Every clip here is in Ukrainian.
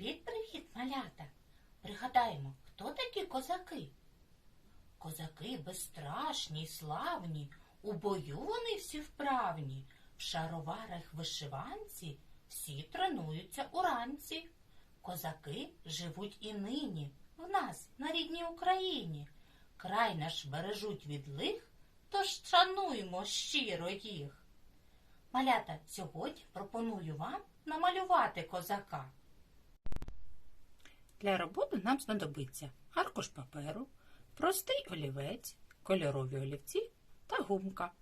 Привіт-привіт, малята! Пригадаємо, хто такі козаки? Козаки безстрашні й славні, у бою вони всі вправні, в шароварах вишиванці всі тренуються уранці. Козаки живуть і нині в нас, на рідній Україні. Край наш бережуть від лих, тож шануємо щиро їх. Малята, сьогодні пропоную вам намалювати козака. Для роботи нам знадобиться аркуш паперу, простий олівець, кольорові олівці та гумка.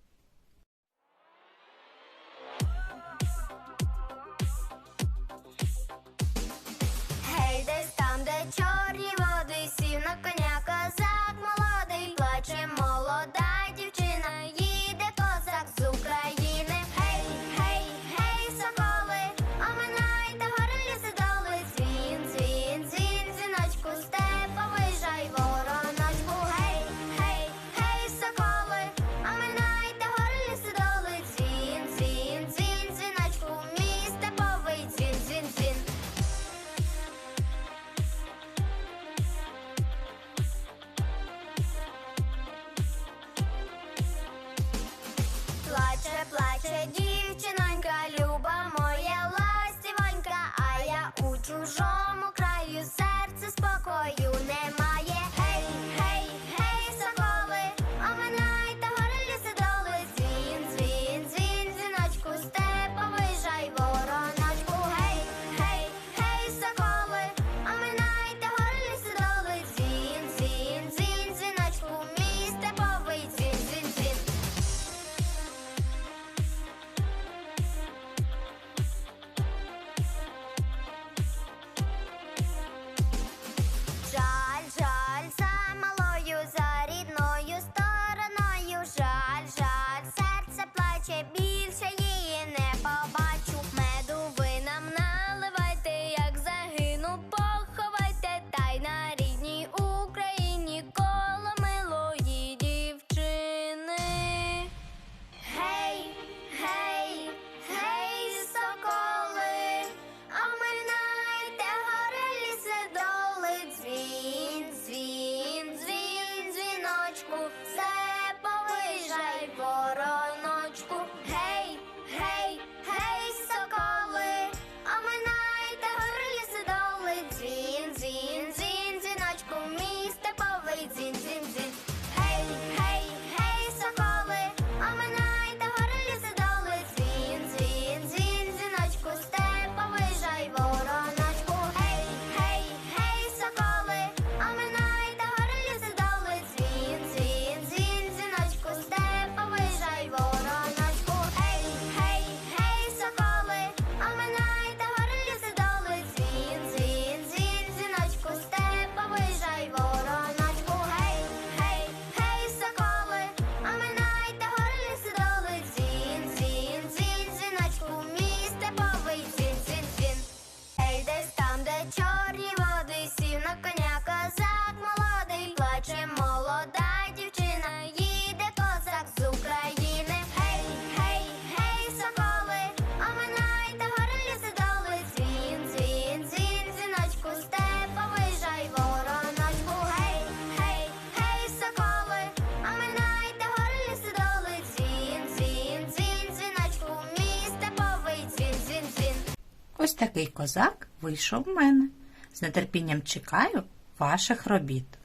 Ось такий козак вийшов в мене. З нетерпінням чекаю ваших робіт.